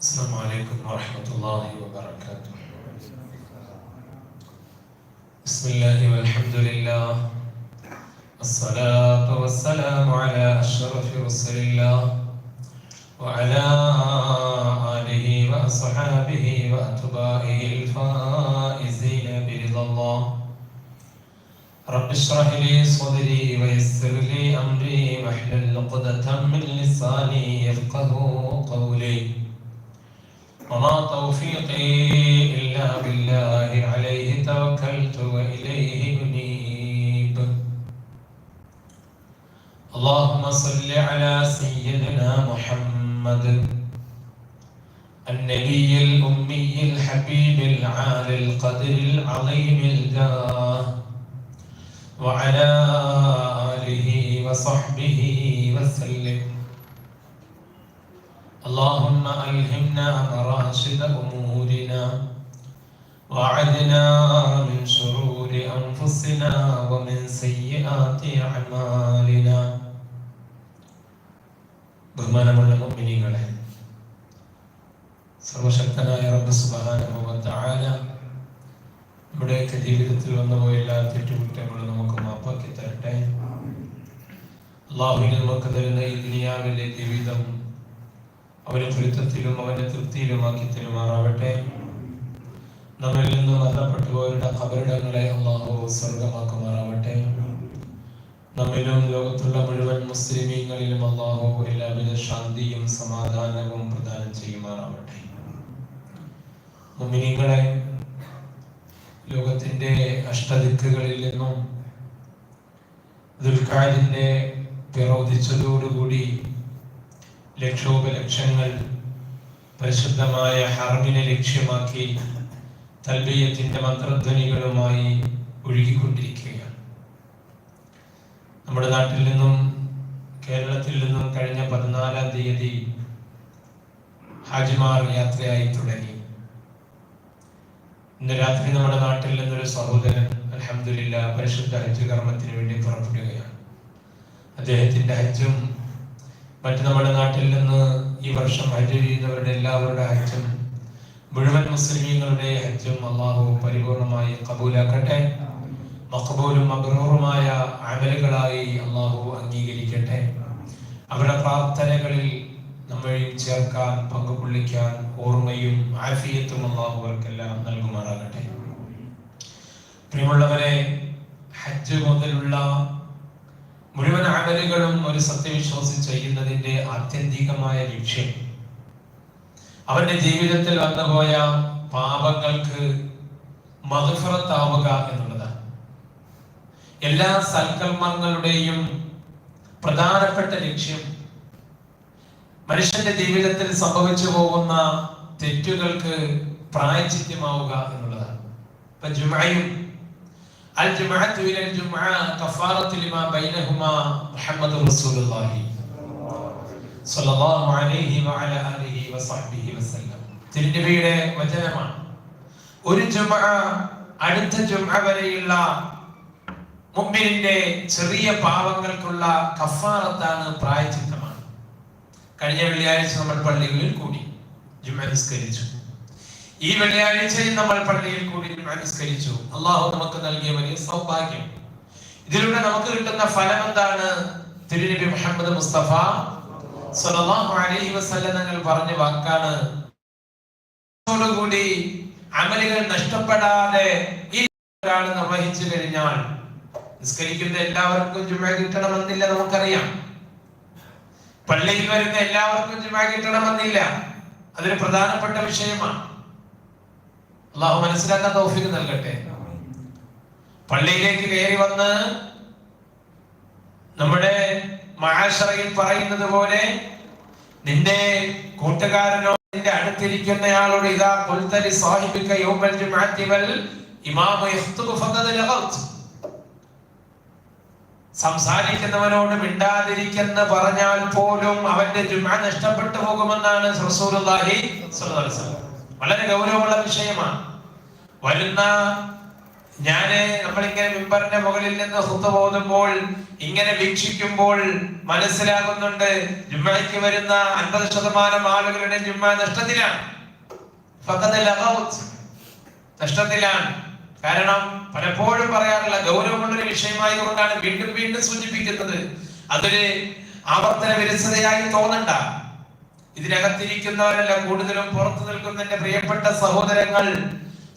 السلام عليكم ورحمة الله وبركاته. بسم الله والحمد لله. الصلاة والسلام على أشرف رسل الله وعلى آله وأصحابه وأتباعه الفائزين برضا الله. رب اشرح لي صدري ويسر لي أمري واحلل عقدة من لساني يفقه قولي. وما توفيقي إلا بالله عليه توكلت وإليه أنيب. اللهم صل على سيدنا محمد النبي الأمي الحبيب العالي القدر العظيم الجاه وعلى آله وصحبه وسلم. اللهم ألهمنا مراشد أمورنا وعدنا من شرور أنفسنا ومن سيئات أعمالنا. ബഹുമാനമുള്ള മമ്മിനികളെ സർവശക്തനായ റബ്ബ് തആല നമ്മുടെയൊക്കെ ജീവിതത്തിൽ വന്നുപോയ എല്ലാ തെറ്റുകുറ്റങ്ങളും നമുക്ക് മാപ്പാക്കി തരട്ടെ. അള്ളാഹുവിന് നമുക്ക് തരുന്ന ഈ ദുനിയാവിലെ ജീവിതം അവന്റെ ചുരുത്തത്തിലും അവന്റെ തൃപ്തിയിലുമാക്കി തരുമാറാവട്ടെ. നമ്മിൽ നിന്ന് മരണപ്പെട്ടു പോയവരുടെ അള്ളാഹു സ്വർഗമാക്കുമാറാവട്ടെ നമ്മിലും ലോകത്തുള്ള മുഴുവൻ മുസ്ലിമീങ്ങളിലും അള്ളാഹു എല്ലാവിധ ശാന്തിയും സമാധാനവും പ്രദാനം ചെയ്യുമാറാവട്ടെ. മുമിനികളെ ലോകത്തിന്റെ അഷ്ടദിക്കുകളിൽ നിന്നും ദുൽഖാദിന്റെ പിറോദിച്ചതോടുകൂടി ലക്ഷോപലക്ഷങ്ങൾ പരിശുദ്ധമായ ഹർമിനെ ലക്ഷ്യമാക്കി തൽബീയത്തിന്റെ മന്ത്രധ്വനികളുമായി ഒഴുകിക്കൊണ്ടിരിക്കുകയാണ്. നമ്മുടെ നാട്ടിൽ നിന്നും കേരളത്തിൽ നിന്നും കഴിഞ്ഞ പതിനാലാം തീയതി ഹാജിമാർ യാത്രയായി തുടങ്ങി. ഇന്ന് രാത്രി നമ്മുടെ നാട്ടിൽ നിന്നൊരു സഹോദരൻ അലഹമില്ല പരിശുദ്ധ ഹജ്ജ് കർമ്മത്തിന് വേണ്ടി പുറപ്പെടുകയാണ്. അദ്ദേഹത്തിന്റെ ഹജ്ജും മറ്റു നമ്മുടെ നാട്ടിൽ നിന്ന് ഈ വർഷം ഹജ്ജ് ചെയ്യുന്നവരുടെ എല്ലാവരുടെ ഹജ്ജും മുഴുവൻ മുസ്ലിമീങ്ങളുടെ ഹജ്ജും അള്ളാഹു പരിപൂർണമായി കബൂലാക്കട്ടെ. മഖബൂലും മബ്രൂറുമായ അമലുകളായി അള്ളാഹു അംഗീകരിക്കട്ടെ. അവരുടെ പ്രാർത്ഥനകളിൽ നമ്മളെയും ചേർക്കാൻ പങ്കുകൊള്ളിക്കാൻ ഓർമ്മയും ആഫിയത്തും അള്ളാഹു അവർക്കെല്ലാം നൽകുമാറാകട്ടെ. പ്രിയമുള്ളവരെ ഹജ്ജ് മുതലുള്ള മുഴുവൻ അമലുകളും ഒരു സത്യവിശ്വാസി ചെയ്യുന്നതിന്റെ ആത്യന്തികമായ ലക്ഷ്യം. അവന്റെ ജീവിതത്തിൽ വന്നുപോയ പാപങ്ങൾക്ക് മധുഫറത്താവുക എന്നുള്ളതാണ്. എല്ലാ സൽക്കർമ്മങ്ങളുടെയും പ്രധാനപ്പെട്ട ലക്ഷ്യം മനുഷ്യന്റെ ജീവിതത്തിൽ സംഭവിച്ചു പോകുന്ന തെറ്റുകൾക്ക് പ്രായചിത്യമാവുക എന്നുള്ളതാണ്. അൽ ഇലൽ ലിമാ ബൈനഹുമാ റസൂലുള്ളാഹി അലൈഹി വസഹ്ബിഹി വചനമാണ്. ഒരു ജുമഅ അടുത്ത ജുമഅ വരെയുള്ള മുമ്പിന്റെ ചെറിയ പാവങ്ങൾക്കുള്ള കഫാറത്താണ് പ്രായചിത്തമാണ് കഴിഞ്ഞ വെള്ളിയാഴ്ച നമ്മൾ പള്ളികളിൽ കൂടി ജുമനുസ്കരിച്ചു ഈ വെള്ളിയാഴ്ചയിൽ നമ്മൾ പള്ളിയിൽ കൂടി അനുസ്കരിച്ചു അള്ളാഹു നമുക്ക് നൽകിയ വലിയ സൗഭാഗ്യം. ഇതിലൂടെ നമുക്ക് കിട്ടുന്ന ഫലം എന്താണ് തിരുനബി മുഹമ്മദ് മുസ്തഫ സല്ലല്ലാഹു അലൈഹി വസല്ലം പറഞ്ഞ വാക്കാണ്. കൂടി അമലുകൾ നഷ്ടപ്പെടാതെ ഈ ഒരാൾ നിർവഹിച്ചു കഴിഞ്ഞാൽ നിസ്കരിക്കുന്ന എല്ലാവർക്കും ജുമ കിട്ടണമെന്നില്ല നമുക്കറിയാം. പള്ളിയിൽ വരുന്ന എല്ലാവർക്കും ജുമ കിട്ടണമെന്നില്ല. അതൊരു പ്രധാനപ്പെട്ട വിഷയമാണ്. അള്ളാഹു മനസ്സിലാക്കാൻ തൗഫീഖ് നൽകട്ടെ. പള്ളിയിലേക്ക് കയറി വന്ന് നമ്മുടെ മഹാശറയിൽ പറയുന്നത് പോലെ നിന്റെ കൂട്ടുകാരനോ നിന്റെ അടുത്തിരിക്കുന്നയാളോട് ഇതാ കൊൽത്തലി സാഹിബിക്ക യൗമൽ ജുമഅത്തി വൽ ഇമാമു യഖ്തുബു ഫഖദ ലഗത് സംസാരിക്കുന്നവനോട് മിണ്ടാതിരിക്കുന്ന പറഞ്ഞാൽ പോലും അവന്റെ ജുമാ നഷ്ടപ്പെട്ടു പോകുമെന്നാണ്. വളരെ ഗൗരവമുള്ള വിഷയമാണ് വരുന്ന ഞാൻ നമ്മളിങ്ങനെ മിമ്പറിന്റെ മുകളിൽ നിന്ന് ഹുത്ത പോകുമ്പോൾ ഇങ്ങനെ വീക്ഷിക്കുമ്പോൾ മനസ്സിലാകുന്നുണ്ട് ജുമ്മയ്ക്ക് വരുന്ന അൻപത് ശതമാനം ആളുകളുടെ ജുമ്മ നഷ്ടത്തിലാണ്. നഷ്ടത്തിലാണ് കാരണം പലപ്പോഴും പറയാറുള്ള ഗൗരവമുള്ള ഒരു വിഷയമായതുകൊണ്ടാണ് വീണ്ടും വീണ്ടും സൂചിപ്പിക്കുന്നത്. അതൊരു ആവർത്തന വിരസതയായി തോന്നണ്ട. ഇതിനകത്തിരിക്കുന്നവരല്ല കൂടുതലും പുറത്തു നിൽക്കുന്ന എന്റെ പ്രിയപ്പെട്ട സഹോദരങ്ങൾ.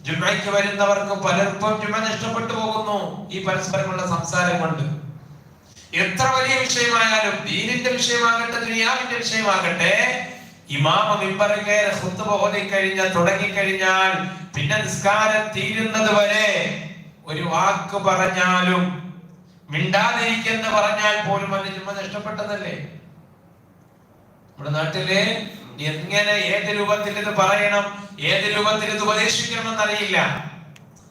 ജുമയ്ക്ക് വരുന്നവർക്ക് പലർക്കും ജുമ നഷ്ടപ്പെട്ടു പോകുന്നു ഈ പരസ്പരമുള്ള സംസാരം കൊണ്ട്. എത്ര വലിയ വിഷയമായാലും ദീനിന്റെ വിഷയമാകട്ടെ ദുനിയാവിന്റെ വിഷയമാകട്ടെ ഇമാമ മിമ്പറിലെ ഖുത്ബ ഓതി കഴിഞ്ഞാൽ തുടങ്ങിക്കഴിഞ്ഞാൽ പിന്നെ നിസ്കാരം തീരുന്നത് വരെ ഒരു വാക്ക് പറഞ്ഞാലും മിണ്ടാതിരിക്കെന്ന് പറഞ്ഞാൽ പോലും അതിന് ചുമ നഷ്ടപ്പെട്ടതല്ലേ? നമ്മുടെ നാട്ടിൽ എങ്ങനെ ഏത് രൂപത്തിൽ ഇത് പറയണം ഏത് രൂപത്തിൽ ഇത് ഉപദേശിക്കണമെന്ന് അറിയില്ല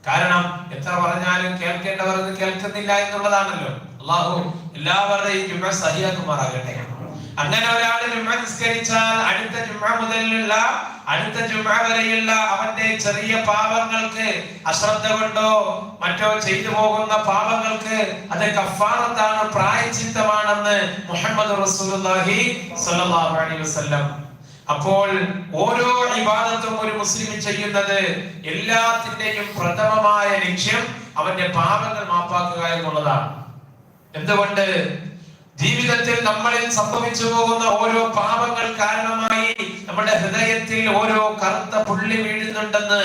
കാരണം എത്ര പറഞ്ഞാലും കേൾക്കേണ്ടവർ ഇത് കേൾക്കുന്നില്ല എന്നുള്ളതാണല്ലോ. അള്ളാഹു എല്ലാവരുടെയും സഹിയാക്കുമാറാകട്ടെ. അങ്ങനെ ഒരാൾ ജുമ നിസ്കരിച്ചാൽ അടുത്ത ജുമ മുതലുള്ള അടുത്ത ജുമ വരെയുള്ള അവന്റെ ചെറിയ പാപങ്ങൾക്ക് അശ്രദ്ധ കൊണ്ടോ മറ്റോ ചെയ്തു പോകുന്ന പാപങ്ങൾക്ക് അത് കഫാറത്താണ് പ്രായച്ചിത്തമാണെന്ന് മുഹമ്മദ് റസൂലുള്ളാഹി സ്വല്ലല്ലാഹു അലൈഹി വസല്ലം. അപ്പോൾ ഓരോ വിവാദത്തും ഒരു മുസ്ലിം ചെയ്യുന്നത് എല്ലാത്തിന്റെയും പ്രഥമമായ ലക്ഷ്യം അവന്റെ പാപങ്ങൾ മാപ്പാക്കുക എന്നുള്ളതാണ്. എന്തുകൊണ്ട്? ജീവിതത്തിൽ നമ്മളിൽ സംഭവിച്ചു പോകുന്ന ഓരോ പാപങ്ങൾ കാരണമായി നമ്മുടെ ഹൃദയത്തിൽ ഓരോ കറുത്ത പുള്ളി വീഴുന്നുണ്ടെന്ന്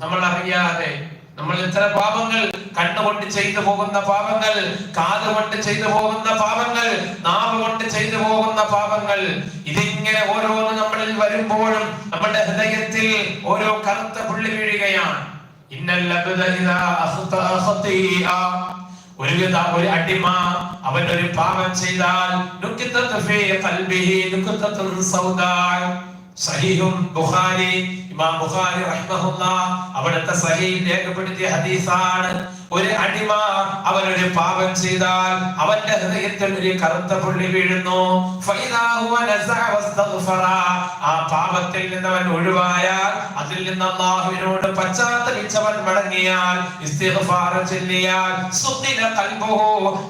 നമ്മൾ അറിയാതെ നമ്മൾ എത്ര പാപങ്ങൾ കണ്ണുകൊണ്ട് ചെയ്തു പോകുന്ന പാപങ്ങൾ കാതുകൊണ്ട് ചെയ്തു പോകുന്ന പാപങ്ങൾ നാവ് കൊണ്ട് ചെയ്തു പോകുന്ന പാപങ്ങൾ ഇതിങ്ങനെ ഓരോന്ന് നമ്മളിൽ വരുമ്പോഴും നമ്മുടെ ഹൃദയത്തിൽ ഓരോ കറുത്ത പുള്ളി വീഴുകയാണ്. ഇന്നൽ ഒരു വിധ- ഒരു അടിമ അവൻ ഒരു പാപം ചെയ്താൽ സഹീഹും ബുഖാരി ഇമാം ബുഖാരി റഹ്മഹുല്ല അവിടുത്തെ സഹീഹ് രേഖപ്പെടുത്തിയ ഹദീസാണ് ഒരു അടിമ അവൻ പാപം ചെയ്താൽ അവന്റെ ഹൃദയത്തിൽ ഒരു കറുത്ത പുള്ളി വീഴുന്നു. ആ പാപത്തിൽ നിന്ന് അവൻ ഒഴിവായാൽ അതിൽ നിന്ന് അള്ളാഹുവിനോട് പശ്ചാത്തലിച്ചവൻ മടങ്ങിയാൽ ചെല്ലിയാൽ.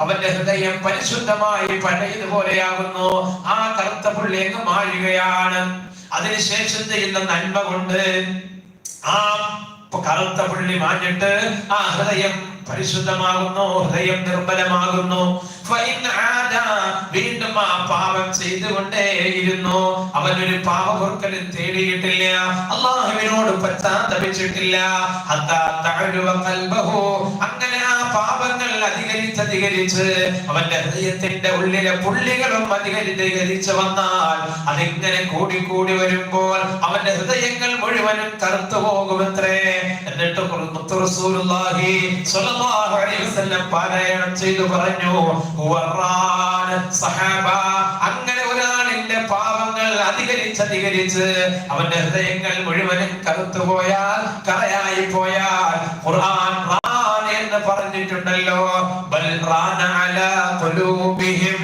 അവന്റെ ഹൃദയം പരിശുദ്ധമായി പഴയതുപോലെയാകുന്നു ആ കറുത്ത പുള്ളി എങ്ങ് മാഴുകയാണ് അതിനുശേഷം ചെയ്യുന്ന നന്മ കൊണ്ട് ആ കറുത്ത പുള്ളി മാഞ്ഞിട്ട് ആ ഹൃദയം പരിശുദ്ധമാകുന്നു ഹൃദയം ആദ, വീണ്ടും ആ പാപം ചെയ്തുകൊണ്ടേയിരുന്നു. അവൻ ഒരു പാപപൊറുക്കലും തേടിയിട്ടില്ല. അള്ളാഹുവിനോട് പശ്ചാത്തപിച്ചിട്ടില്ല. അങ്ങനെ ആ പാപങ്ങൾ അധികരിച്ച് അധികരിച്ച് അവന്റെ ഹൃദയത്തിന്റെ ഉള്ളിലെ പുള്ളികളും അധികരിച്ച് വന്നാൽ അതിങ്ങനെ കൂടി കൂടി വരുമ്പോൾ അവന്റെ ഹൃദയങ്ങൾ മുഴുവനും കറുത്തു പോകുമത്രേ. എന്നിട്ട് പാരായണം ചെയ്തു പറഞ്ഞു "ഹുവറാന സഹാബ അങ്ങനെ ഒരാളിന്റെ പാപങ്ങൾ അധികരിച്ച് അധികരിച്ച് അവന്റെ ഹൃദയങ്ങൾ മുഴുവനും കറുത്തു പോയാൽ കറയായി പോയാൽ ഖുർആൻ എന്ന് പറഞ്ഞിട്ടുണ്ടല്ലോ ബൽ റാന അലാ ഖുലൂബിഹിം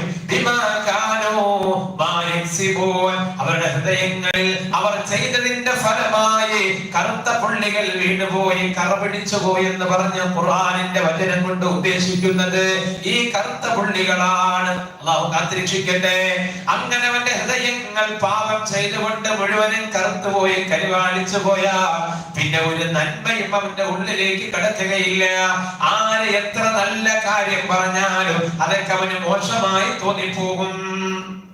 ഹൃദയങ്ങളിൽ അവർ ചെയ്തതിന്റെ ഫലമായി കറുത്ത പുള്ളികൾ വീണുപോയി കറപിടിച്ചു പോയി എന്ന് പറഞ്ഞ ഖുർആനിന്റെ വചനം കൊണ്ട് ഉദ്ദേശിക്കുന്നത് ഈ കറുത്ത പുള്ളികളാണ്. അള്ളാഹു കാത്തിരക്ഷിക്കട്ടെ. അങ്ങനെ അവന്റെ ഹൃദയങ്ങൾ പാപം ചെയ്തുകൊണ്ട് മുഴുവനും കറുത്തുപോയി കരിവാളിച്ചു പോയാ പിന്നെ ഒരു നന്മയും അവന്റെ ഉള്ളിലേക്ക് കടക്കുകയില്ല. ആര് എത്ര നല്ല കാര്യം പറഞ്ഞാലും അതൊക്കെ അവന് മോശമായി തോന്നിപ്പോകും.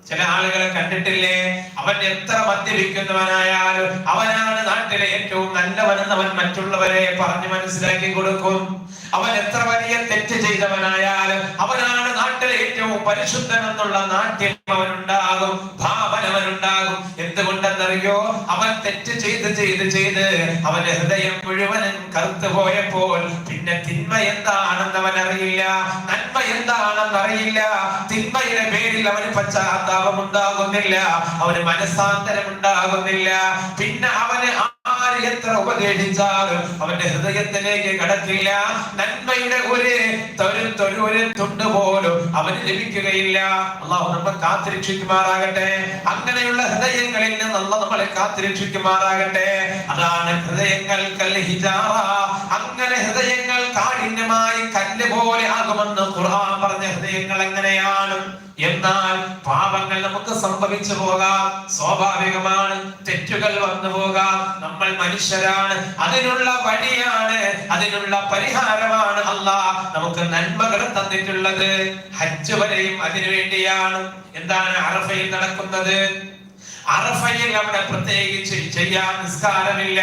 ചില ആളുകളെ കണ്ടിട്ടില്ലേ? അവൻ എത്ര മദ്യപിക്കുന്നവനായാലും അവനാണ് നാട്ടിലെ ഏറ്റവും നല്ലവനെന്ന് അവൻ മറ്റുള്ളവരെ പറഞ്ഞു മനസ്സിലാക്കി കൊടുക്കും. അവൻ എത്ര വലിയ തെറ്റ് ചെയ്തവനായാലും അവനാണ് നാട്ടിലെ ഏറ്റവും പരിശുദ്ധൻ എന്നുള്ള നാട്ടിൽ അവനുണ്ടാകും ഭാവന അവനുണ്ടാകും എന്തുകൊണ്ടെന്നറിയോ? അവൻ തെറ്റ് ചെയ്ത് ചെയ്ത് ചെയ്ത് അവന്റെ ഹൃദയം മുഴുവനും കറുത്തു പോയപ്പോൾ പിന്നെ തിന്മ എന്താണെന്ന് അവൻ അറിയില്ല നന്മ എന്താണെന്ന് അറിയില്ല. തിന്മയുടെ പേരിൽ അവന് പശ്ചാത്ത പശ്ചാത്താപം ഉണ്ടാകുന്നില്ല അവന് മനസ്സാന്തരം ഉണ്ടാകുന്നില്ല പിന്നെ അവന് ആര് എത്ര ഉപദേശിച്ചാലും അവന്റെ ഹൃദയത്തിലേക്ക് കടക്കില്ല. നന്മയുടെ ഒരു തൊരു തൊരു ഒരു തുണ്ട് പോലും അവന് ലഭിക്കുകയില്ല. അള്ളാഹു നമ്മൾ കാത്തിരക്ഷിക്കുമാറാകട്ടെ. അങ്ങനെയുള്ള ഹൃദയങ്ങളിൽ നിന്ന് അല്ല നമ്മളെ കാത്തിരക്ഷിക്കുമാറാകട്ടെ. അതാണ് ഹൃദയങ്ങൾ ഹിജാറ. അങ്ങനെ ഹൃദയങ്ങൾ കാഠിന്യമായി കല്ല് പോലെ ആകുമെന്ന് ഖുർആൻ പറഞ്ഞ ഹൃദയങ്ങൾ എങ്ങനെയാണ്? എന്നാൽ പാപങ്ങൾ നമുക്ക് സംഭവിച്ചു പോകാം. സ്വാഭാവികമാണ്. തെറ്റുകൾ വന്നു പോകാം. നമ്മൾ മനുഷ്യരാണ്. അതിനുള്ള വഴിയാണ്. അതിനുള്ള പരിഹാരമാണ് അള്ളാഹ് നമുക്ക് നന്മകൾ തന്നിട്ടുള്ളത്. ഹജ്ജ് വരെയും അതിനു വേണ്ടിയാണ്. എന്താണ് അറഫയിൽ നടക്കുന്നത്? അറഫയിൽ അവിടെ പ്രത്യേകിച്ച് ചെയ്യാൻ നിസ്കാരമില്ല.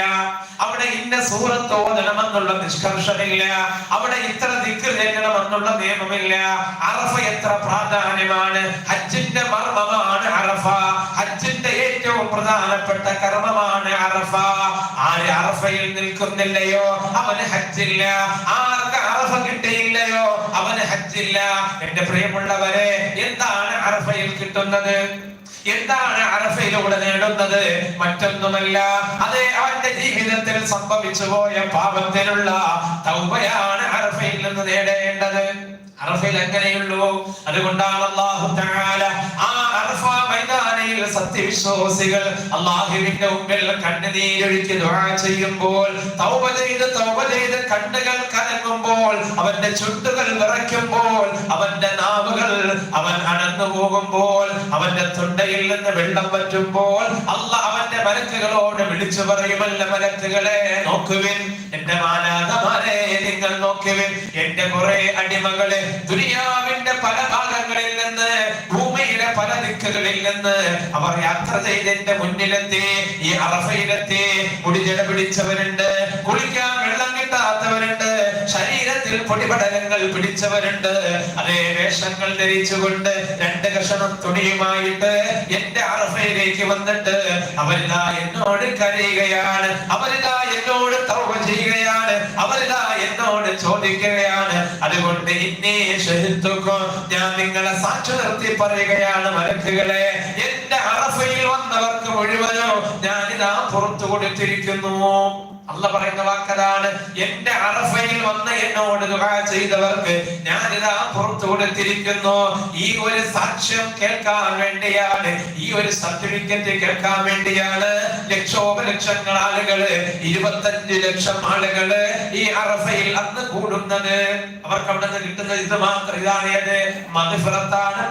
അവിടെ ഇന്ന സൂറത്ത് ഓതണമെന്നുള്ള നിഷ്കർഷമില്ല അവിടെ ഇത്ര ദിക്ക് നേടണമെന്നുള്ള നിയമമില്ല. അറഫ എത്ര പ്രാധാന്യമാണ്? ഹജ്ജിന്റെ മർമ്മമാണ് അറഫ. ഹജ്ജിന്റെ ഏറ്റവും പ്രധാനപ്പെട്ട കർമ്മമാണ് അറഫ. ആര് അറഫയിൽ നിൽക്കുന്നില്ലയോ? അവന് ഹജ്ജില്ല. ആർക്ക് അറഫ കിട്ടിയില്ലയോ? അവന് ഹജ്ജില്ല. എന്റെ പ്രിയമുള്ളവരെ എന്താണ് അറഫയിൽ കിട്ടുന്നത്? എന്താണ് അറഫയിലൂടെ നേടുന്നത്? മറ്റൊന്നുമല്ല. അത് അവന്റെ ജീവിതത്തിൽ സംഭവിച്ചു പോയ പാപത്തിലുള്ള തൗബയാണ് അറഫയിൽ നിന്ന് നേടേണ്ടത്. അറഫയിൽ എങ്ങനെയുള്ളൂ അതുകൊണ്ടാണ് അള്ളാഹു തആല ആ അറഫ മൈതാനയിൽ സത്യവിശ്വാസികൾ അള്ളാഹുവിന്റെ മുമ്പിൽ കണ്ണുനീരൊഴുക്കി ദുആ ചെയ്യുമ്പോൾ തൗബ ചെയ്ത് തൗബ ചെയ്ത് കണ്ണുകൾ കലങ്ങുമ്പോൾ അവന്റെ ചുണ്ടുകൾ വിറയ്ക്കുമ്പോൾ അവന്റെ നാവുകൾ അവൻ അണന്നു പോകുമ്പോൾ അവന്റെ തൊണ്ടയിൽ നിന്ന് വെള്ളം പറ്റുമ്പോൾ അല്ല അവന്റെ മലക്കുകളോട് വിളിച്ചു പറയുമല്ല മലക്കുകളെ നോക്കുവിൻ. എന്റെ മാനാഥമാരെ നിങ്ങൾ നോക്കുവിൻ. എന്റെ കുറെ അടിമകളെ ദുനിയാവിന്റെ പല ഭാഗങ്ങളിൽ നിന്ന് ഭൂമിയിലെ പല ദിക്കുകളിൽ നിന്ന് അവർ യാത്ര ചെയ്തതിന്റെ മുന്നിലെത്തി ഈ അറഫയിലെത്തി. കുടിജട പിടിച്ചവരുണ്ട് കുളിക്കാൻ വെള്ളം കിട്ടാത്തവരുണ്ട് ശരീരത്തിൽ പൊടിപടലങ്ങൾ പിടിച്ചവരുണ്ട്. അതേ വേഷങ്ങൾ ധരിച്ചുകൊണ്ട് രണ്ട് കഷണം തുണിയുമായിട്ട് എന്റെ അറഫയിലേക്ക് വന്നിട്ട് അവരിതാ എന്നോട് കരയുകയാണ് അവരിതാ എന്നോട് തൗവ ചെയ്യുകയാണ് അവരിതാ എന്നോട് ചോദിക്കുകയാണ്. അതുകൊണ്ട് ഇന്നേ ഷഹിത്തുക്കും ഞാൻ നിങ്ങളെ സാക്ഷി നിർത്തി പറയുകയാണ് മലക്കുകളെ. എന്റെ അറഫയിൽ വന്നവർക്ക് മുഴുവനോ ഇതാ പുറത്തു കൊടുത്തിരിക്കുന്നു. അല്ല പറയുന്ന വാക്കതാണ് എന്റെ അറഫയിൽ വന്ന എന്നോട് ചെയ്തവർക്ക് ഞാനിതാ പുറത്തു കൊടുത്തിരിക്കുന്നു. ഈ ഒരു സാക്ഷ്യം കേൾക്കാൻ വേണ്ടിയാണ് ഈ ഒരു സർട്ടിഫിക്കറ്റ് കേൾക്കാൻ വേണ്ടിയാണ് ലക്ഷോപലക്ഷങ്ങൾ ആളുകൾ ഇരുപത്തഞ്ച് ലക്ഷം ആളുകൾ ഈ അറഫയിൽ അന്ന് കൂടുന്നത്. അവർക്ക് അവിടെ നിന്ന് കിട്ടുന്നത് ഇത് മാത്രം ഇതാണ് ഏത്?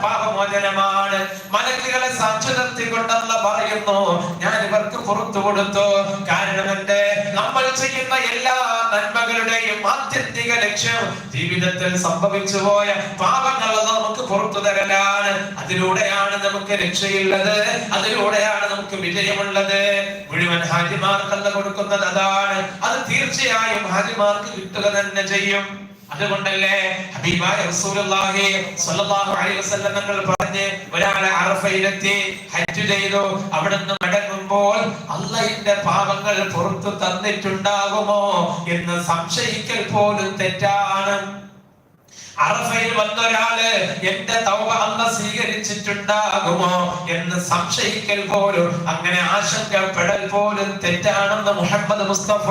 പാപമോചനമാണ്. മലക്കുകളെ സാക്ഷി നിർത്തിക്കൊണ്ടല്ല പറയുന്നു. ഞാൻ ഇവർക്ക് പുറത്തു കൊടുത്തു. കാരണം എന്റെ നമ്മൾ ചെയ്യുന്ന എല്ലാ നന്മകളുടെയും ആത്യന്തിക ലക്ഷ്യം ജീവിതത്തിൽ സംഭവിച്ചു പോയ പാപങ്ങൾ നമുക്ക് പുറത്തു തരലാണ്. അതിലൂടെയാണ് നമുക്ക് രക്ഷയുള്ളത്. അതിലൂടെയാണ് നമുക്ക് വിജയമുള്ളത്. മുഴുവൻ ഹാജിമാർക്കല്ല കൊടുക്കുന്നത് അതാണ്. അത് തീർച്ചയായും ഹാജിമാർക്ക് കിട്ടുക തന്നെ ചെയ്യും. അതുകൊണ്ടല്ലേ ഹബീബായ റസൂലുള്ളാഹി സ്വല്ലല്ലാഹു അലൈഹി വസല്ലം തങ്ങൾ പറഞ്ഞ് ഒരാളെ അറഫയിലെത്തി ഹജ്ജ് ചെയ്തു. അവിടുന്ന് മടങ്ങുമ്പോൾ അള്ളാഹിന്റെ പാപങ്ങൾ പുറത്തു തന്നിട്ടുണ്ടാകുമോ എന്ന് സംശയിക്കൽ പോലും തെറ്റാണ്. അറഫയിൽ വന്ന വന്നൊരാൾ എന്റെ തൗബ അല്ല സ്വീകരിച്ചിട്ടുണ്ടാകുമോ? എന്ന് സംശയിക്കൽ പോലും അങ്ങനെ ആശങ്കപ്പെടൽ പോലും തെറ്റാണെന്ന് മുഹമ്മദ് മുസ്തഫ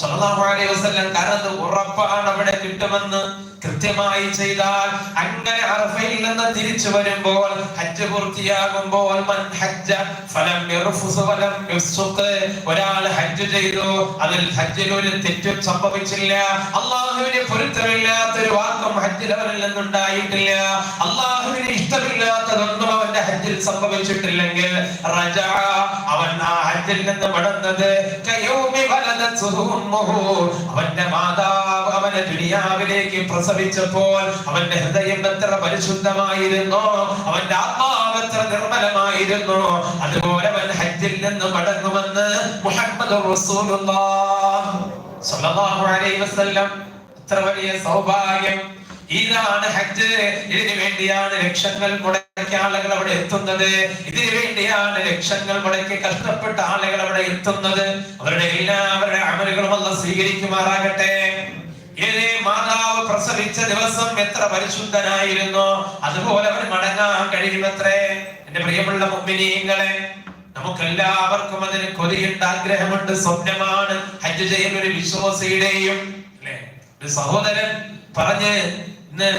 സല്ലല്ലാഹു അലൈഹി വസല്ലം കാരണം ഉറപ്പാണ് അവിടെ കിട്ടുമെന്ന്. കൃത്യമായി ചെയ്താൽ അങ്ങനെ അറഫയിൽ നിന്ന് തിരിച്ചു വരുമ്പോൾ ഹജ്ജ് പൂർത്തിയാകുമ്പോൾ മൻ ഹജ്ജ ഫലം യർഫുസ് വലം യഫ്സുഖ് ഒരാൾ ഹജ്ജ് ചെയ്തു. അതിൽ ഹജ്ജിൽ ഒരു തെറ്റും സംഭവിച്ചില്ല. അള്ളാഹുവിന് പൊരുത്തമില്ലാത്ത ഒരു വാക്കും ഹജ്ജിൽ അവരിൽ നിന്നുണ്ടായിട്ടില്ല. അള്ളാഹുവിന് ഇഷ്ടമില്ലാത്തതൊന്നും ഹജ്ജിൽ സംഭവിച്ചിട്ടില്ലെങ്കിൽ റജ അവൻ ആ ഹജ്ജിൽ നിന്ന് മടങ്ങുന്നത്. അവന്റെ മാതാവ് അവനെ ദുനിയാവിലേക്ക് പ്രസവിച്ചപ്പോൾ അവന്റെ ഹൃദയം എത്ര പരിശുദ്ധമായിരുന്നു അവന്റെ ആത്മാവ് എത്ര നിർമ്മലമായിരുന്നു. അതുപോലെ അവൻ ഹജ്ജിൽ നിന്ന് മടങ്ങുമെന്ന് മുഹമ്മദ് എത്ര വലിയ സൗഭാഗ്യം. ഇതാണ് ഹജ്ജ്. ഇതിനു വേണ്ടിയാണ് ലക്ഷങ്ങൾ മുടക്കിയ ആളുകൾ അവിടെ എത്തുന്നത്. ഇതിനു വേണ്ടിയാണ് ലക്ഷങ്ങൾ മുടക്കി കഷ്ടപ്പെട്ട ആളുകൾ അവിടെ എത്തുന്നത്. അവരുടെ എല്ലാവരുടെ അമലുകളും അല്ല സ്വീകരിക്കുമാറാകട്ടെ. ഏതേ മാതാവ് പ്രസവിച്ച ദിവസം എത്ര പരിശുദ്ധനായിരുന്നു. അതുപോലെ അവർ മടങ്ങാൻ കഴിയുമത്രേ. എന്റെ പ്രിയമുള്ള മുമ്പിനീങ്ങളെ നമുക്കെല്ലാവർക്കും അതിന് കൊതിയുണ്ട് ആഗ്രഹമുണ്ട് സ്വപ്നമാണ്. ഹജ്ജ് ചെയ്യുന്ന ഒരു വിശ്വാസിയുടെയും ഒരു സഹോദരൻ പറഞ്ഞ് ഇന്ന്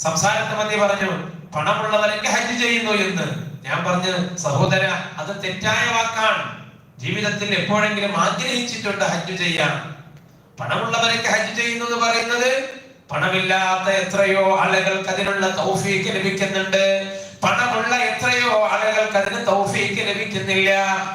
സംസാരത്തെ മതി പറഞ്ഞു. പണമുള്ളവരൊക്കെ ഹജ്ജ് ചെയ്യുന്നു എന്ന് ഞാൻ പറഞ്ഞു സഹോദര അത് തെറ്റായ വാക്കാണ്. ജീവിതത്തിൽ എപ്പോഴെങ്കിലും ആഗ്രഹിച്ചിട്ടുണ്ട് ഹജ്ജ് ചെയ്യാൻ. പണമുള്ളവരൊക്കെ ഹജ്ജ് ചെയ്യുന്നു എന്ന് പറയുന്നത് പണമില്ലാത്ത എത്രയോ ആളുകൾക്ക് അതിനുള്ള തൗഫീക്ക് ലഭിക്കുന്നുണ്ട്. പണമുള്ള എത്രയോ ആളുകൾക്ക് അതിന് തൗഫീക്ക് ലഭിക്കുന്നില്ല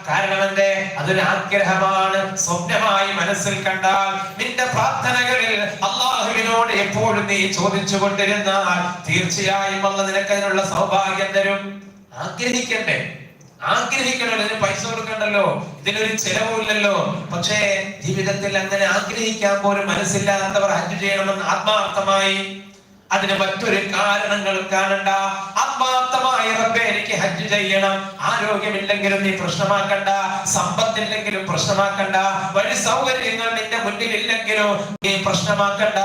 കാരണം എന്തേ? അതൊരു ആഗ്രഹമാണ്. സ്വപ്നമായി മനസ്സിൽ കണ്ടാൽ നിന്റെ പ്രാർത്ഥനകളിൽ അള്ളാഹുവിനോട് എപ്പോഴും നീ ചോദിച്ചു കൊണ്ടിരുന്നാൽ തീർച്ചയായും അല്ല നിനക്ക് അതിനുള്ള സൗഭാഗ്യം തരും. ആഗ്രഹിക്കണ്ടേ? ആഗ്രഹിക്കണമല്ലോ. ഇതിന് പൈസ കൊടുക്കണ്ടല്ലോ. ഇതിനൊരു ചെലവുമില്ലല്ലോ. പക്ഷേ ജീവിതത്തിൽ അങ്ങനെ ആഗ്രഹിക്കാൻ പോലും മനസ്സില്ലാത്തവർ ഹജ്ജ് ചെയ്യണമെന്ന് ആത്മാർത്ഥമായി അതിന് മറ്റൊരു കാരണങ്ങൾ കാണണ്ട. ആത്മാർത്ഥമായ റബ്ബെ എനിക്ക് ഹജ്ജ് ചെയ്യണം. ആരോഗ്യമില്ലെങ്കിലും നീ പ്രശ്നമാക്കണ്ട. സമ്പത്തില്ലെങ്കിലും പ്രശ്നമാക്കണ്ട. വഴി സൗകര്യങ്ങൾ നിന്റെ മുന്നിൽ ഇല്ലെങ്കിലും നീ പ്രശ്നമാക്കണ്ട.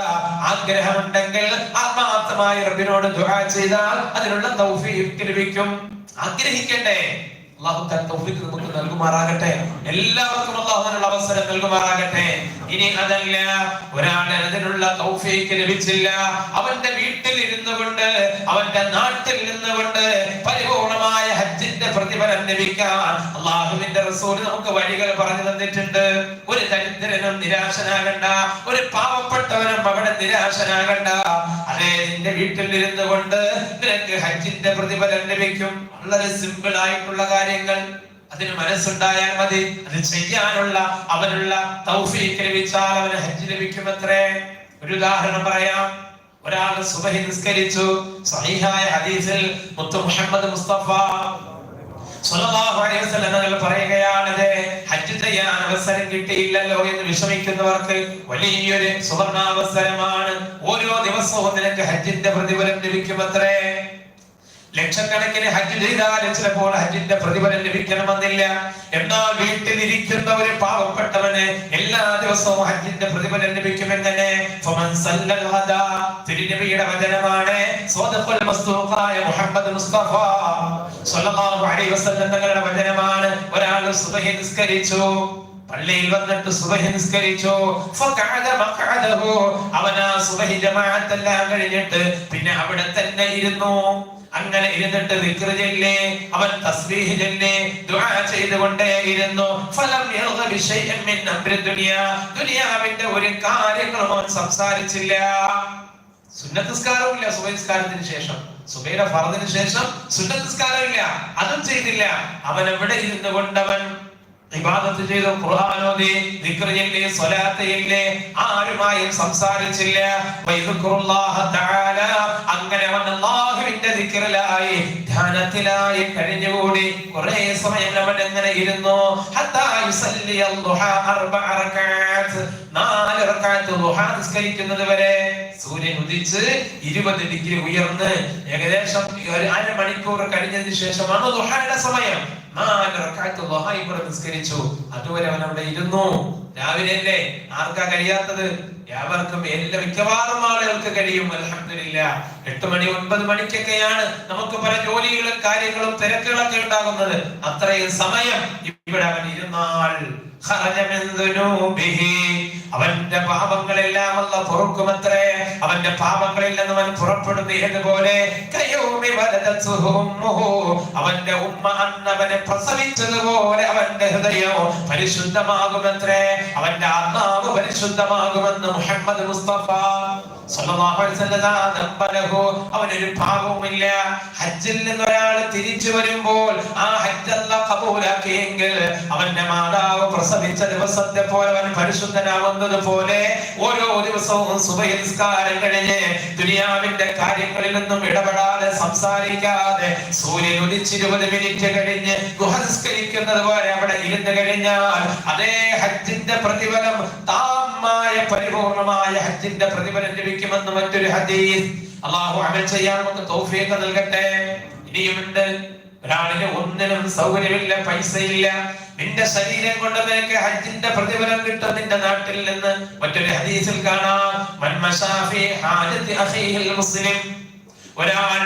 ആഗ്രഹമുണ്ടെങ്കിൽ ആത്മാർത്ഥമായ റബ്ബിനോട് ദുആ ചെയ്താൽ അതിനുള്ള തൗഫീഖ് ലഭിക്കും. ആഗ്രഹിക്കണ്ടേ? അള്ളാഹു താൻ തൗഫീഖ് നമുക്ക് നൽകുമാറാകട്ടെ. എല്ലാവർക്കും അള്ളാഹു അതിനുള്ള അവസരം നൽകുമാറാകട്ടെ. ഇനി അതല്ല ഒരാളെ അതിനുള്ള തൗഫീഖ് ലഭിച്ചില്ല. അവന്റെ വീട്ടിൽ ഇരുന്നുകൊണ്ട് അവന്റെ നാട്ടിൽ നിന്നുകൊണ്ട് പരിപൂർണമായ ഹജ്ജിന്റെ പ്രതിഫലം ലഭിക്കാൻ അള്ളാഹുവിന്റെ റസൂൽ നമുക്ക് വഴികൾ പറഞ്ഞു തന്നിട്ടുണ്ട്. ഒരു ദരിദ്രനും നിരാശനാകണ്ട ഒരു പാവപ്പെട്ടവനും അവിടെ നിരാശനാകണ്ട. അതെ നിന്റെ വീട്ടിൽ ഇരുന്നുകൊണ്ട് നിനക്ക് ഹജ്ജിന്റെ പ്രതിഫലം ലഭിക്കും. വളരെ സിമ്പിൾ ആയിട്ടുള്ള കാര്യങ്ങൾ അതിന് മനസ്സുണ്ടായാൽ മതി. അത് ചെയ്യാനുള്ള അവനുള്ള തൗഫീഖ് ലഭിച്ചാൽ അവന് ഹജ്ജ് ലഭിക്കുമത്രേ. ഒരു ഉദാഹരണം പറയാം. ഒരാൾ സുബഹി നിസ്കരിച്ചു. സഹിഹായ ഹദീസിൽ മുത്തു മുഹമ്മദ് മുസ്തഫ സ്വല്ലല്ലാഹു അലൈഹി വസല്ലം തങ്ങൾ പറയുകയാണത് ഹജ്ജ് ചെയ്യാൻ അവസരം കിട്ടിയില്ലല്ലോ എന്ന് വിഷമിക്കുന്നവർക്ക് വലിയൊരു സുവർണാവസരമാണ് ഓരോ ദിവസവും നിനക്ക് ഹജ്ജിന്റെ പ്രതിഫലം ലഭിക്കുമത്രേ. ലക്ഷക്കണക്കിന് ഹജ്ജ് ചെയ്താലും ചിലപ്പോൾ ഹജ്ജിന്റെ പ്രതിഫലം ലഭിക്കണമെന്നില്ല. എന്നാൽ വീട്ടിലിരിക്കുന്ന ഒരു പാവപ്പെട്ടവന് എല്ലാ ദിവസവും ഹജ്ജിന്റെ പ്രതിഫലം ലഭിക്കുമെങ്ങനെ തിരുനബിയുടെ വചനമാണ് മുഹമ്മദ് മുസ്തഫ. തങ്ങളുടെ വചനമാണ്. ഒരാൾ സുബഹി നിസ്കരിച്ചു. പള്ളിയിൽ വന്നിട്ട് സുബഹി നിസ്കരിച്ചു. അവനാ സുബഹി ജമാഅത്തെല്ലാം കഴിഞ്ഞിട്ട് പിന്നെ അവിടെ തന്നെ ഇരുന്നു. അങ്ങനെ ഇരുന്നിട്ട് ദിക്ർ അവൻ തസ്ബീഹ് ചൊല്ലി ദുആ ചെയ്തുകൊണ്ടേ ഇരുന്നു. ഫലം യഹ ബിശൈഇൻ മിൻ അംരി ദുനിയ. ദുനിയാവിന്റെ ഒരു കാര്യങ്ങളും അവൻ സംസാരിച്ചില്ല. സുന്നത്തസ്കാരവും ഇല്ല സുബൈസ്കാരത്തിന് ശേഷം. സുബൈയുടെ ഫറദിന് ശേഷം സുന്നത്തസ്കാരം ഇല്ല അതും ചെയ്തില്ല. അവൻ എവിടെ ഇരുന്നു കൊണ്ടവൻ? ഇബാദത്ത് ചെയ്തു ഖുർആൻ ഓതി ദിക്ർ ചൊല്ലി സ്വലാത്ത് ചൊല്ലി ആരുമായും സംസാരിച്ചില്ല അങ്ങനെ അവൻ അല്ലാഹുവിന്റെ ദിക്റിലായി ധ്യാനത്തിലായി കഴിഞ്ഞുകൂടി. കുറേ സമയം അവൻ എങ്ങനെ ഇരുന്നു? ഹത്താ യുസല്ലി അർബഅ റകഅത്ത് നാല് നിസ്കരിക്കുന്നത് വരെ സൂര്യൻ ഉദിച്ച് ഇരുപത് ഡിഗ്രി ഉയർന്ന് ഏകദേശം ഒരു അര മണിക്കൂർ കഴിഞ്ഞതിന് ശേഷമാണ് ദുഹയുടെ സമയം. നാല് ഇവിടെ നിസ്കരിച്ചു. അതുവരെ അവൻ അവിടെ ഇരുന്നു. രാവിലെ അല്ലേ? ആർക്കാ കഴിയാത്തത്? ഏവർക്കും എല്ലാ മിക്കവാറും ആളുകൾക്ക് കഴിയും. അലഹമില്ല എട്ട് മണി ഒൻപത് മണിക്കൊക്കെയാണ് നമുക്ക് പല ജോലികളും കാര്യങ്ങളും തിരക്കുകളൊക്കെ ഉണ്ടാകുന്നത്. അത്രയും സമയം ഇവിടെ അവൻ ഇരുന്നാൾ. അവന്റെ പാപങ്ങളെല്ലാം അല്ല പൊറുക്കുമത്രേ അവന്റെ പാപങ്ങളിൽ നിന്ന് അവൻ ഉമ്മുഹു. അവന്റെ ഉമ്മ അന്നവനെ പ്രസവിച്ചതുപോലെ അവന്റെ ഹൃദയം പരിശുദ്ധമാകുമത്രേ അവന്റെ ആത്മാവ് പരിശുദ്ധമാകുമെന്ന് മുഹമ്മദ് മുസ്തഫ. അവനൊരു പാപവുമില്ല ഹജ്ജിൽ നിന്ന് ഒരാൾ തിരിച്ചു വരുമ്പോൾ ആ ഹജ്ജ് അല്ല കബൂലാക്കിയെങ്കിൽ അവന്റെ മാതാവ് പ്രസവിച്ച ദിവസത്തെ പോലെ അവൻ പരിശുദ്ധനാവുന്നത് പോലെ ഓരോ ദിവസവും സുഭയസ്കാരം കഴിഞ്ഞ് ദുനിയാവിന്റെ കാര്യങ്ങളിൽ നിന്നും ഇടപെടാതെ സംസാരിക്കാതെ സൂര്യൻ ഉദിച്ചിരുപത് മിനിറ്റ് കഴിഞ്ഞ് ഗുഹസ്കരിക്കുന്നത് പോലെ അവിടെ ഇരുന്ന് കഴിഞ്ഞാൽ അതേ ഹജ്ജിന്റെ പ്രതിഫലം താമായ പരിപൂർണമായ ഹജ്ജിന്റെ പ്രതിഫലം ലഭിക്കുമെന്ന് മറ്റൊരു ഹദീസ്. അള്ളാഹു അമൽ ചെയ്യാൻ നമുക്ക് തൗഫീഖ് നൽകട്ടെ. ഇനിയുമുണ്ട്. ഒരാളിന് ഒന്നിനും സൗകര്യമില്ല പൈസയില്ല. നിന്റെ ശരീരം കൊണ്ട് നിനക്ക് ഹജ്ജിന്റെ പ്രതിഫലം കിട്ടും നിന്റെ നാട്ടിൽ നിന്ന്. മറ്റൊരു ഹദീസിൽ കാണാം മുസ്ലിം. ഒരാൾ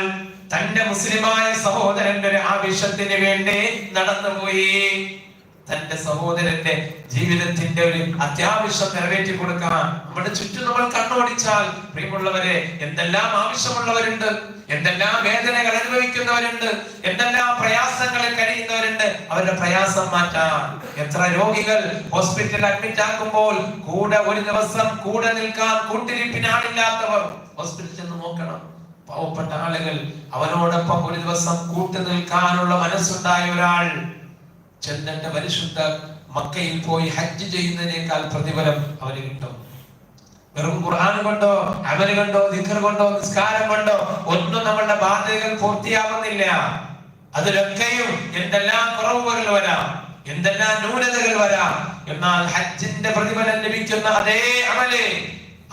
തന്റെ മുസ്ലിമായ സഹോദരന്റെ ഒരു ആവശ്യത്തിന് വേണ്ടി നടന്നുപോയി. തന്റെ സഹോദരന്റെ ജീവിതത്തിന്റെ ഒരു അത്യാവശ്യം നിറവേറ്റി കൊടുക്കാൻ നമ്മുടെ ചുറ്റും നമ്മൾ കണ്ണോടിച്ചാൽ പ്രിയമുള്ളവരെ എന്തെല്ലാം ആവശ്യമുള്ളവരുണ്ട് എന്തെല്ലാം വേദനകൾ അനുഭവിക്കുന്നവരുണ്ട് എന്തെല്ലാം പ്രയാസങ്ങളെ കഴിയുന്നവരുണ്ട് അവരുടെ പ്രയാസം മാറ്റാൻ. എത്ര രോഗികൾ ഹോസ്പിറ്റലിൽ അഡ്മിറ്റ് ആക്കുമ്പോൾ കൂടെ ഒരു ദിവസം കൂടെ നിൽക്കാൻ കൂട്ടിരിപ്പിനാളില്ലാത്തവർ ഹോസ്പിറ്റലിൽ ചെന്ന് നോക്കണം. പാവപ്പെട്ട ആളുകൾ അവനോടൊപ്പം ഒരു ദിവസം കൂട്ടു നിൽക്കാനുള്ള മനസ്സുണ്ടായ ഒരാൾ ചെന്നിട്ട് പരിശുദ്ധ മക്കയിൽ പോയി ഹജ്ജ് ചെയ്യുന്നതിനേക്കാൾ പ്രതിഫലം അവന് കിട്ടും. വെറും ഖുർആൻ കൊണ്ടോ അമൽ കണ്ടോ ദിഖർ കൊണ്ടോ നിസ്കാരം കൊണ്ടോ ഒന്നും നമ്മളുടെ ബാധ്യതകൾ പൂർത്തിയാവുന്നില്ല. അതിലൊക്കെയും എന്തെല്ലാം കുറവുകൾ വരാം എന്തെല്ലാം ന്യൂനതകൾ വരാം. എന്നാൽ ഹജ്ജിന്റെ പ്രതിഫലം ലഭിക്കുന്ന അതേ അമൽ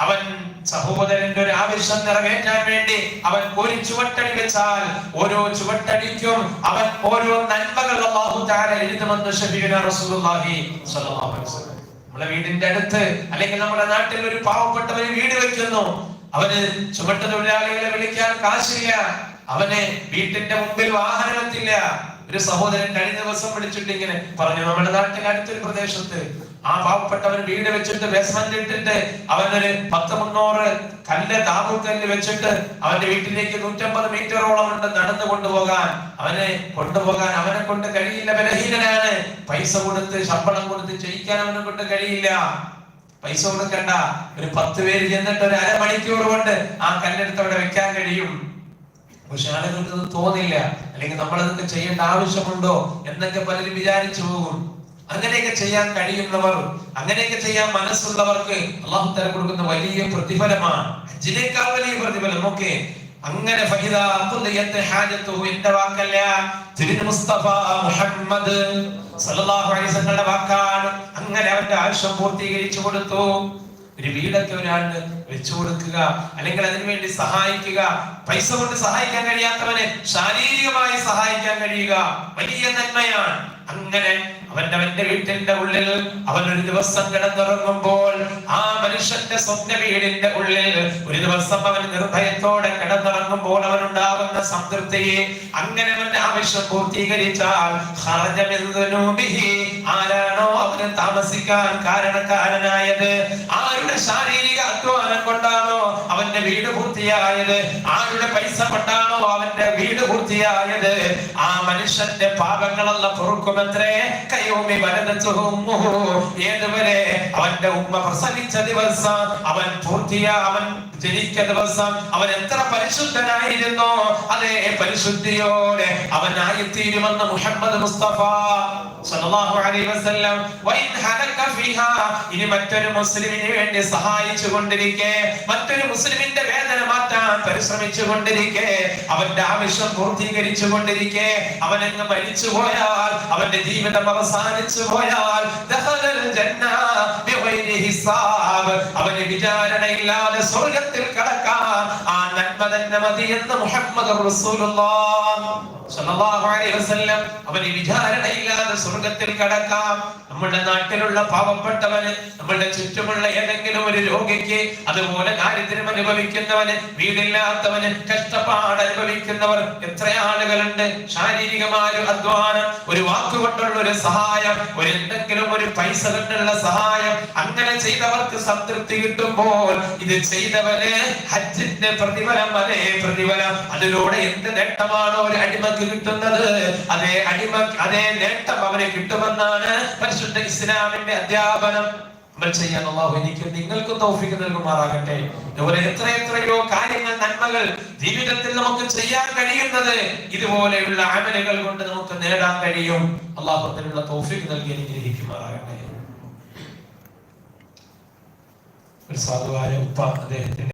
അവൻ സഹോദരന്റെ ഒരു ആവശ്യം നിറവേറ്റാൻ വേണ്ടി അവൻ ഒരു ചുവട്ടടി വെച്ചാൽ ഓരോ ചുവട്ടടിക്കും അവൻ ഓരോ നന്മകൾ അല്ലാഹു തആല എഴുതുമെന്ന് ഷബീന റസൂലുള്ളാഹി സ്വല്ലല്ലാഹു നമ്മളെ വീടിന്റെ അടുത്ത് അല്ലെങ്കിൽ നമ്മുടെ നാട്ടിൽ ഒരു പാവപ്പെട്ടവന് വീട് വെക്കുന്നു. അവന് ചുമട്ട് തൊഴിലാളികളെ വിളിക്കാൻ കാശില്ല. അവന് വീട്ടിന്റെ മുമ്പിൽ വാഹനത്തില്ല ഒരു സഹോദരൻ കഴിഞ്ഞ ദിവസം വിളിച്ചിട്ട് ഇങ്ങനെ പറഞ്ഞു നമ്മുടെ നാട്ടിൽ അടുത്തൊരു പ്രദേശത്ത് ആ പാവപ്പെട്ടവൻ വീട് വെച്ചിട്ട് ബേസ്മെന്റ് ഇട്ടിട്ട് അവനൊരു പത്ത് മുന്നൂറ് കല്ല് താമൂക്കല്ല് വെച്ചിട്ട് അവന്റെ വീട്ടിലേക്ക് നൂറ്റമ്പത് മീറ്ററോളം ഉണ്ട് നടന്നു കൊണ്ടുപോകാൻ അവനെ കൊണ്ടുപോകാൻ അവനെ കൊണ്ട് കഴിയില്ല ബലഹീനനാണ്. പൈസ കൊടുത്ത് ശമ്പളം കൊടുത്ത് ചെയ്യിക്കാൻ അവനെ കൊണ്ട് കഴിയില്ല. പൈസ കൊടുക്കണ്ട. ഒരു പത്ത് പേര് ചെന്നിട്ട് ഒരു അരമണിക്കൂർ കൊണ്ട് ആ കല്ലെടുത്ത് അവിടെ വെക്കാൻ കഴിയും. പക്ഷെ ആളുകൾക്ക് തോന്നില്ല അല്ലെങ്കിൽ നമ്മൾ അതൊക്കെ ചെയ്യേണ്ട ആവശ്യമുണ്ടോ എന്നൊക്കെ പലരും വിചാരിച്ചു പോകും. അങ്ങനെയൊക്കെ ചെയ്യാൻ കഴിയുന്നവർ അങ്ങനെയൊക്കെ ചെയ്യാൻ മനസ്സുള്ളവർക്ക് അള്ളാഹു തല കൊടുക്കുന്ന വലിയ പ്രതിഫലമാണ്. ഹജ്ജിനേക്കാൾ വലിയ പ്രതിഫലം നോക്കേ. അങ്ങനെ മുഹമ്മദ് സല്ലല്ലാഹു വാക്കാണ്. അങ്ങനെ അവന്റെ ആവശ്യം പൂർത്തീകരിച്ചു കൊടുത്തു. ഒരു വീടൊക്കെ ഒരാളിന് വെച്ചു കൊടുക്കുക അല്ലെങ്കിൽ അതിനുവേണ്ടി സഹായിക്കുക പൈസ കൊണ്ട് സഹായിക്കാൻ കഴിയാത്തവനെ ശാരീരികമായി സഹായിക്കാൻ കഴിയുക വലിയ നന്മയാണ്. അങ്ങനെ അവന്റെ അവന്റെ വീട്ടിന്റെ ഉള്ളിൽ അവൻ ഒരു ദിവസം കിടന്നുറങ്ങുമ്പോൾ ആ മനുഷ്യന്റെ സ്വന്തം വീടിന്റെ ഉള്ളിൽ ഒരു ദിവസം അവൻ നിർഭയത്തോടെ കിടന്നുറങ്ങുമ്പോൾ അവനുണ്ടാകുന്ന സംതൃപ്തിയെ അങ്ങനെ അവന്റെ ആവശ്യം പൂർത്തീകരിച്ചാൽ. ആരാണോ അവന് താമസിക്കാൻ കാരണക്കാരനായത് ആരുടെ ശാരീരിക അധ്വാനം കൊണ്ടാണോ അവന്റെ വീട് പൂർത്തിയായത് ആരുടെ പൈസ കൊണ്ടാണോ അവന്റെ വീട് പൂർത്തിയായത് ആ മനുഷ്യന്റെ പാപങ്ങളല്ല പൊറുക്കുമത്രേ വരദത്തുഹുമ്മുഹു. ഏതുവരെ അവന്റെ ഉമ്മ പ്രസവിച്ച ദിവസം അവൻ പൂർത്തിയ അവൻ ജനിക്ക ദിവസം അവൻ എത്ര പരിശുദ്ധനായിരുന്നു? അതേ പരിശുദ്ധിയോടെ അവനായി തീരുമെന്ന് മുഹമ്മദ് മുസ്തഫ സല്ലല്ലാഹു ഇനി മറ്റൊരു മുസ്ലിമിന് വേണ്ടി സഹായിച്ചു കൊണ്ടിരിക്കെ. മറ്റൊരു മുസ്ലിമിന്റെ വേദന മാറ്റാൻ പരിശ്രമിച്ചു കൊണ്ടിരിക്കെ. അവന്റെ ആവശ്യം പൂർത്തീകരിച്ചു കൊണ്ടിരിക്കെ. അവനങ്ങ് മരിച്ചു പോയാൽ അവന്റെ ജീവിതം അവസാനിച്ചു പോയാൽ അവന് വിചാരണയില്ലാതെ സ്വർഗത്തിൽ കടക്കാൻ ആ നന്മ തന്നെ മതി എന്ന് മുഹമ്മദ് വസല്ലം അവന് വിചാരണയില്ലാതെ സ്വർഗത്തിൽ കടക്കാം. നമ്മുടെ നാട്ടിലുള്ള പാവപ്പെട്ടവന് നമ്മുടെ ചുറ്റുമുള്ള ഏതെങ്കിലും ഒരു രോഗിക്ക് അതുപോലെ ദാരിദ്ര്യം അനുഭവിക്കുന്നവന് വീടില്ലാത്തവന് കഷ്ടപ്പാട് അനുഭവിക്കുന്നവർ എത്ര ആളുകളുണ്ട്? ശാരീരികമായ അധ്വാനം ഒരു വാക്കുകൊണ്ടുള്ള ഒരു സഹായം ഒരു എന്തെങ്കിലും ഒരു പൈസ കൊണ്ടുള്ള സഹായം അങ്ങനെ ചെയ്തവർക്ക് സംതൃപ്തി കിട്ടുമ്പോൾ ഇത് ചെയ്തവന് ഹജ്ജിന്റെ പ്രതിഫലം അതേ പ്രതിഫലം അതിലൂടെ എന്ത് നേട്ടമാണോ ഒരു അടിമക്ക് കിട്ടുന്നത്. അതേ അടിമ അതേ നേട്ടം അവന് കിട്ടുമെന്നാണ് പരിശുദ്ധ ഇസ്ലാമിന്റെ അധ്യാപനം. ചെയ്യാൻ അള്ളാഹു എനിക്ക് നിങ്ങൾക്ക് തൗഫീഖ് നൽകുമാറാകട്ടെ. ഇതുപോലെ എത്ര എത്രയോ കാര്യങ്ങൾ നന്മകൾ ജീവിതത്തിൽ നമുക്ക് ചെയ്യാൻ കഴിയുന്നത് ഇതുപോലെയുള്ള അമലുകൾ കൊണ്ട് നമുക്ക് നേടാൻ കഴിയും. അള്ളാഹു അതിനുള്ള തൗഫീഖ് നൽകി അനുഗ്രഹിക്കുമാറാകട്ടെ. ഒരു സാധുവായ ഉപ്പ അദ്ദേഹത്തിന്റെ